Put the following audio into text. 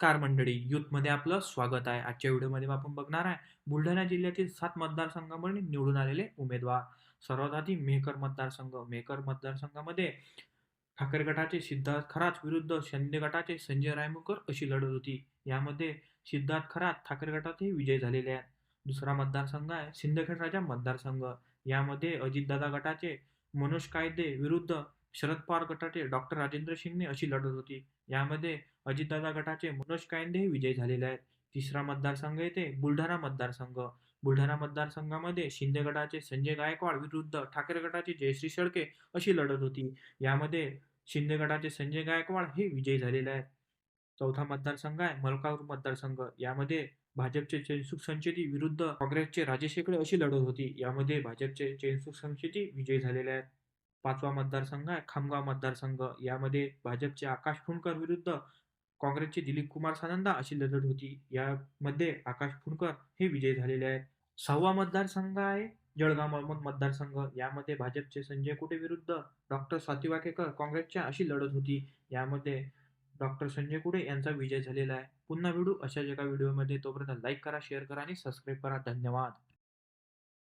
Car मंडळी यूथमध्ये आपलं स्वागत आहे. आजच्या व्हिडिओमध्ये आपण बघणार आहे बुलढाणा जिल्ह्यातील सात मतदारसंघामध्ये निवडून आलेले उमेदवार. सर्वात आधी मेहकर मतदारसंघ. मेहकर मतदारसंघामध्ये ठाकरे गटाचे सिद्धार्थ खरात विरुद्ध शिंदे गटाचे संजय रायमुकर अशी लढत होती. यामध्ये सिद्धार्थ खरात ठाकरे गटातही विजय झालेले आहेत. दुसरा मतदारसंघ आहे. सिंदखेड राजा मतदारसंघ. यामध्ये अजितदादा गटाचे मनोज कायदे विरुद्ध शरद पवार गटाचे डॉक्टर राजेंद्र शिंगणे अशी लढत होती. यामध्ये अजितदादा गटाचे मनोज कायंदे हे विजयी झालेले आहेत. तिसरा मतदारसंघ येते बुलढाणा मतदारसंघ. बुलढाणा मतदारसंघामध्ये शिंदे गटाचे संजय गायकवाड विरुद्ध ठाकरे गटाचे जयश्री शेळके अशी लढत होती. यामध्ये शिंदे गटाचे संजय गायकवाड हे विजयी झालेले आहेत. चौथा मतदारसंघ आहे मलकापूर मतदारसंघ. यामध्ये भाजपचे चैनसुख संचेती विरुद्ध काँग्रेसचे राजेश शेकडे अशी लढत होती. यामध्ये भाजपचे चैनसुख संचेती विजयी झालेले आहेत. पाचवा मतदारसंघ आहे खामगाव मतदारसंघ. यामध्ये भाजपचे आकाश फुंडकर विरुद्ध काँग्रेसचे दिलीप कुमार सानंदा अशी लढत होती. यामध्ये आकाश फुंडकर हे विजयी झालेले आहेत. सहावा मतदारसंघ आहे जळगाव मतदारसंघ. यामध्ये भाजपचे संजय कुटे विरुद्ध डॉक्टर स्वाती वाकेकर काँग्रेसच्या अशी लढत होती. यामध्ये डॉक्टर संजय कुडे यांचा विजय झालेला आहे. पुन्हा भेटू अशाच एका व्हिडिओमध्ये. तोपर्यंत लाईक करा शेअर करा आणि सबस्क्राईब करा. धन्यवाद.